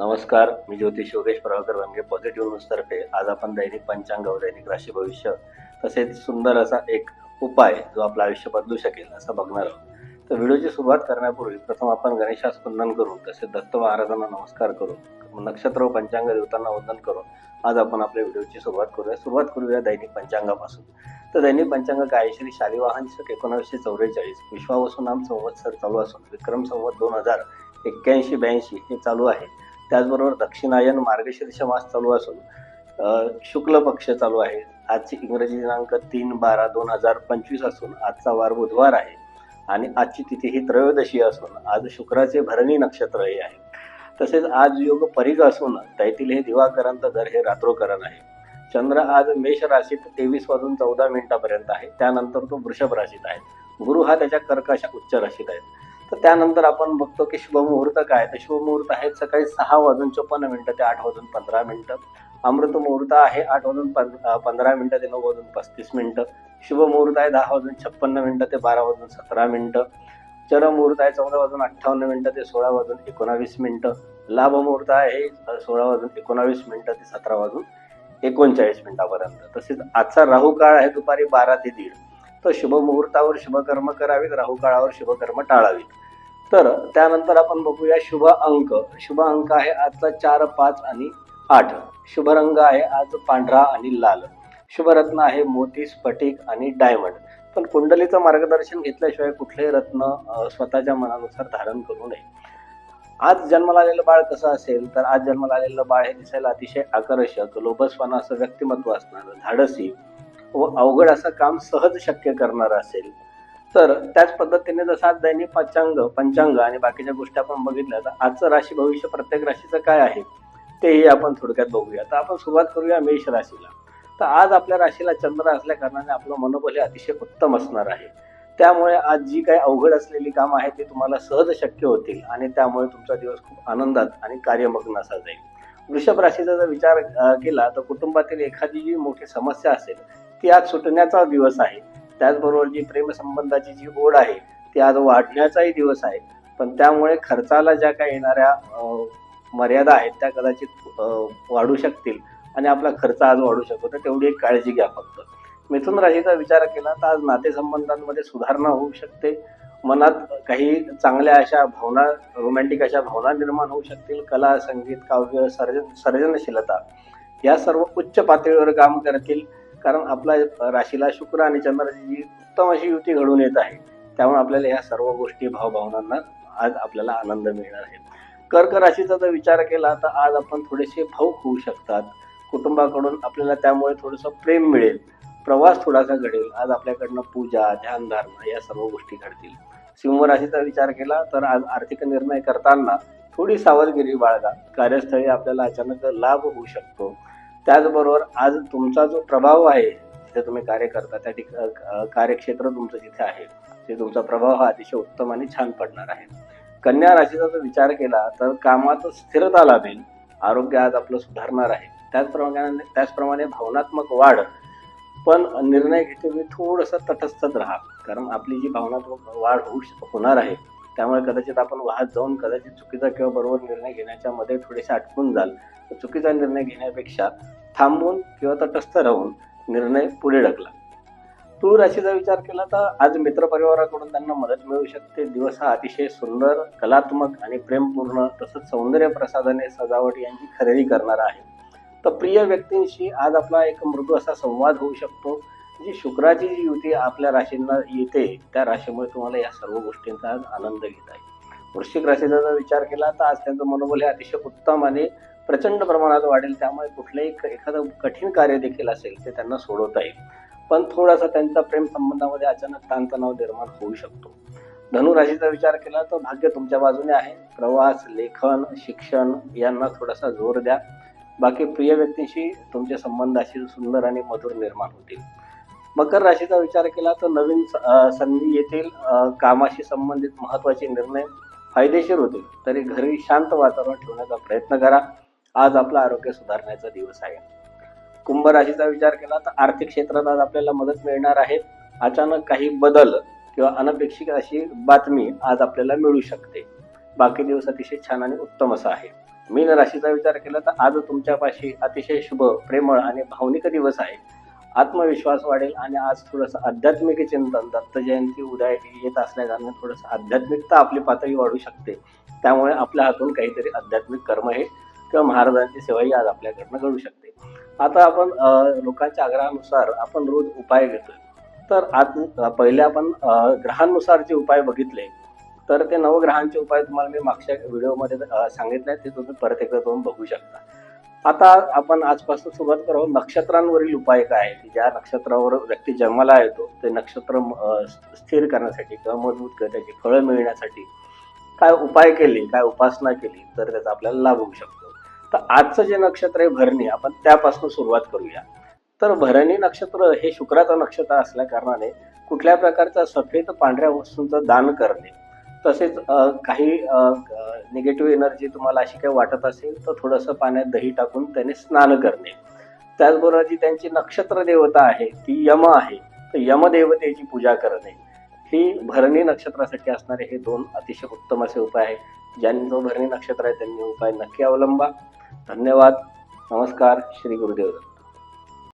नमस्कार मी ज्योतिष योगेश प्रभाकर वांगे पॉझिटिव्ह न्यूजतर्फे आज आपण दैनिक पंचांग व दैनिक राशी भविष्य तसेच सुंदर असा एक उपाय जो आपलं आयुष्य बदलू शकेल असं बघणार आहोत. तर व्हिडिओची सुरुवात करण्यापूर्वी प्रथम आपण गणेशास वंदन करून तसेच दत्त महाराजांना नमस्कार करून नक्षत्र व पंचांग देवतांना वंदन करून आज आपण आपल्या व्हिडिओची सुरुवात करूया. सुरुवात करूया दैनिक पंचांगापासून. तर दैनिक पंचांग काय श्री शालिवाहन शक एकोणावीसशे चौवेचाळीस विश्वावसू नाम संवत्सर चालू असून विक्रम संवत दोन हजार एक्क्याऐंशी ब्याऐंशी हे चालू आहे. त्याचबरोबर दक्षिणायन मार्गशीर्ष मास चालू असून शुक्ल पक्ष चालू आहे. आजची इंग्रजी दिनांक तीन बारा दोन हजार पंचवीस असून आजचा वार बुधवार आहे. आणि आजची तिथी ही त्रयोदशी असून आज शुक्राचे भरणी नक्षत्र हे आहे. तसेच आज योग परिग असून तैतील हे दिवाकरांत घर हे रात्रोकरण आहे. चंद्र आज मेष राशीत तेवीस वाजून चौदा मिनिटापर्यंत आहे. त्यानंतर तो वृषभ राशीत आहे. गुरु हा त्याच्या कर्काशा उच्च राशीत आहे. तर त्यानंतर आपण बघतो की शुभमुहूर्त काय? तर शुभमुहूर्त आहे सकाळी सहा वाजून चोपन्न मिनिटं ते आठ वाजून पंधरा मिनिटं. अमृत मुहूर्त आहे आठ वाजून पंधरा मिनिटं ते नऊ वाजून पस्तीस मिनिटं. शुभमुहूर्त आहे दहा वाजून छप्पन्न मिनिटं ते बारा वाजून सतरा मिनिटं. चरमुहूर्त आहे चौदा वाजून अठ्ठावन्न मिनिटं ते सोळा वाजून एकोणावीस मिनिटं. लाभ मुहूर्त आहे सोळा वाजून एकोणावीस मिनिटं ते सतरा वाजून एकोणचाळीस मिनिटापर्यंत. तसेच आजचा राहू काळ आहे दुपारी बारा ते दीड. तर शुभ मुहूर्तावर शुभकर्म करावीत राहू काळावर शुभकर्म टाळावीत. तर त्यानंतर आपण बघूया शुभ अंक. शुभ अंक आहे आजचा चार पाच आणि आठ. शुभ रंग आहे आज पांढरा आणि लाल. शुभ रत्न आहे मोती स्फटिक आणि डायमंड. पण कुंडलीचं मार्गदर्शन घेतल्याशिवाय कुठलेही रत्न स्वतःच्या मनानुसार धारण करू नये. आज जन्माला आलेलं बाळ कसं असेल? तर आज जन्माला आलेलं बाळ हे दिसायला अतिशय आकर्षक लोभसपणा असं व्यक्तिमत्व असणारं धाडसी व अवघड असं काम सहज शक्य करणारं असेल. तर त्याच पद्धतीने जसं आज दैनिक पंचांग पंचांग आणि बाकीच्या गोष्टी आपण बघितल्या तर आजचं राशी भविष्य प्रत्येक राशीचं काय आहे? तेही आपण थोडक्यात बघूया. तर आपण सुरुवात करूया मेष राशीला. तर आज आपल्या राशीला चंद्र असल्या कारणाने आपलं मनोबल हे अतिशय उत्तम असणार आहे. त्यामुळे आज जी काही अवघड असलेली कामं आहेत ती तुम्हाला सहज शक्य होतील आणि त्यामुळे तुमचा दिवस खूप आनंदात आणि कार्यमग्न असा जाईल. वृषभ राशीचा जर विचार केला तर कुटुंबातील एखादी जी मोठी समस्या असेल ती आज सुटण्याचा दिवस आहे. त्याचबरोबर जी प्रेमसंबंधाची जी ओढ आहे ती आज वाढण्याचाही दिवस आहे. पण त्यामुळे खर्चाला ज्या काही येणाऱ्या मर्यादा आहेत त्या कदाचित वाढू शकतील आणि आपला खर्च आज वाढू शकतो. तर तेवढी एक काळजी घ्या फक्त. मिथुन राशीचा विचार केला तर आज नातेसंबंधांमध्ये सुधारणा होऊ शकते. मनात काही चांगल्या अशा भावना रोमॅन्टिक अशा भावना निर्माण होऊ शकतील. कला संगीत काव्य सर्जन सर्जनशीलता या सर्व उच्च पातळीवर काम करतील. कारण आपल्या राशीला शुक्र आणि चंद्राची जी उत्तम अशी युती घडून येत आहे. त्यामुळे आपल्याला या सर्व गोष्टी भावभावनांना आज आपल्याला आनंद मिळणार आहे. कर्क राशीचा जर विचार केला तर आज आपण थोडेसे भाऊक होऊ शकतात. कुटुंबाकडून आपल्याला त्यामुळे थोडंसं प्रेम मिळेल. प्रवास थोडासा घडेल. आज आपल्याकडनं पूजा ध्यानधारणा या सर्व गोष्टी घडतील. सिंह राशीचा विचार केला तर आज आर्थिक निर्णय करताना थोडी सावधगिरी बाळगा. कार्यस्थळी आपल्याला अचानक लाभ होऊ शकतो. त्याचबरोबर आज तुमचा जो प्रभाव आहे जिथे तुम्ही कार्य करता त्या ठिक कार्यक्षेत्र तुमचं जिथे आहे ते तुमचा प्रभाव हा अतिशय उत्तम आणि छान पडणार आहे. कन्या राशीचा जर विचार केला तर कामात स्थिरता लाभेल आरोग्य आज आपलं सुधारणार आहे. त्याचप्रमाणे त्याचप्रमाणे भावनात्मक वाढ पण निर्णय घेतेवेळी थोडंसं तटस्थच राहा. कारण आपली जी भावनात्मक वाढ होऊ श- होणार आहे त्यामुळे कदाचित आपण वाहत जाऊन कदाचित चुकीचा किंवा बरोबर निर्णय घेण्याच्या मध्ये थोडेसे अटकून जाल. तर चुकीचा निर्णय घेण्यापेक्षा थांबून किंवा तटस्थ राहून निर्णय पुढे ढकला. तूळ राशीचा विचार केला तर आज मित्रपरिवाराकडून त्यांना मदत मिळू शकते. दिवस हा अतिशय सुंदर कलात्मक आणि प्रेमपूर्ण तसंच सौंदर्य प्रसादाने सजावट यांची खरेदी करणारा आहे. तर प्रिय व्यक्तींशी आज आपला एक मृदू असा संवाद होऊ शकतो जी शुक्राची जी युती आपल्या राशींना येते त्या राशीमुळे तुम्हाला या सर्व गोष्टींचा आज आनंद घेता येईल वृश्चिक राशीचा जर विचार केला तर आज त्यांचं मनोबल हे अतिशय उत्तम आणि प्रचंड प्रमाणात वाढेल. त्यामुळे कुठलंही एखादं कठीण कार्य देखील असेल ते त्यांना सोडवता येईल. पण थोडासा त्यांचा प्रेम संबंधामध्ये अचानक ताणतणाव निर्माण होऊ शकतो. धनु राशीचा विचार केला तर भाग्य तुमच्या बाजूने आहे. प्रवास लेखन शिक्षण यांना थोडासा जोर द्या. बाकी प्रिय व्यक्तींशी तुमचे संबंध असे सुंदर आणि मधुर निर्माण होतील. मकर राशीचा विचार केला तर नवीन स- संधी येतील. कामाशी संबंधित महत्त्वाचे निर्णय फायदेशीर होतील. तरी घरी शांत वातावरण ठेवण्याचा प्रयत्न करा. आज आपलं आरोग्य सुधारण्याचा दिवस आहे. कुंभ राशीचा विचार केला तर आर्थिक क्षेत्रात आज आपल्याला मदत मिळणार आहे. अचानक काही बदल किंवा अनपेक्षित अशी बातमी आज आपल्याला मिळू शकते. बाकी दिवस अतिशय छान आणि उत्तम असा आहे. मीन राशीचा विचार केला तर आज तुमच्यापाशी अतिशय शुभ प्रेमळ आणि भावनिक दिवस आहे. आत्मविश्वास वाढेल आणि आज थोडंसं आध्यात्मिक चिंतन दत्त जयंती उद्या येत असल्याकारणाने थोडंसं आध्यात्मिकता आपली पातळी वाढू शकते. त्यामुळे आपल्या हातून काहीतरी आध्यात्मिक कर्म हे किंवा महाराजांची सेवाही आज आपल्याकडनं घडू शकते. आता आपण लोकांच्या आग्रहानुसार आपण रोज उपाय घेतोय. तर आज पहिले आपण ग्रहांनुसार जे उपाय बघितले तर ते नवग्रहांचे उपाय तुम्हाला मी मागच्या व्हिडिओमध्ये सांगितले ते तुम्ही परत एकदा तुम्ही बघू शकता. आता आपण आजपासून सुरुवात करू नक्षत्रांवरील उपाय काय आहे की ज्या नक्षत्रावर व्यक्ती जन्माला येतो ते नक्षत्र स्थिर करण्यासाठी किंवा मजबूत कर त्याची फळं मिळण्यासाठी काय उपाय केले काय उपासना केली तर त्याचा आपल्याला लाभ होऊ शकतो. तर आजचं जे नक्षत्र आहे भरणी आपण त्यापासून सुरुवात करूया. तर भरणी नक्षत्र हे शुक्राचं नक्षत्र असल्या कारणाने कुठल्या प्रकारचा सफेद पांढऱ्या वस्तूंचं दान करणे. तसेच काही निगेटिव्ह एनर्जी तुम्हाला अशी काही वाटत असेल तर थोडंसं पाण्यात दही टाकून त्याने स्नान करणे. त्याचबरोबर जी त्यांची नक्षत्र देवता आहे ती यम आहे तर यमदेवतेची पूजा करणे. ही भरणी नक्षत्रासाठी असणारे हे दोन अतिशय उत्तम असे उपाय आहेत. ज्यांनी जो भरणी नक्षत्र आहे त्यांनी उपाय नक्की अवलंबा. धन्यवाद. नमस्कार श्री गुरुदेव.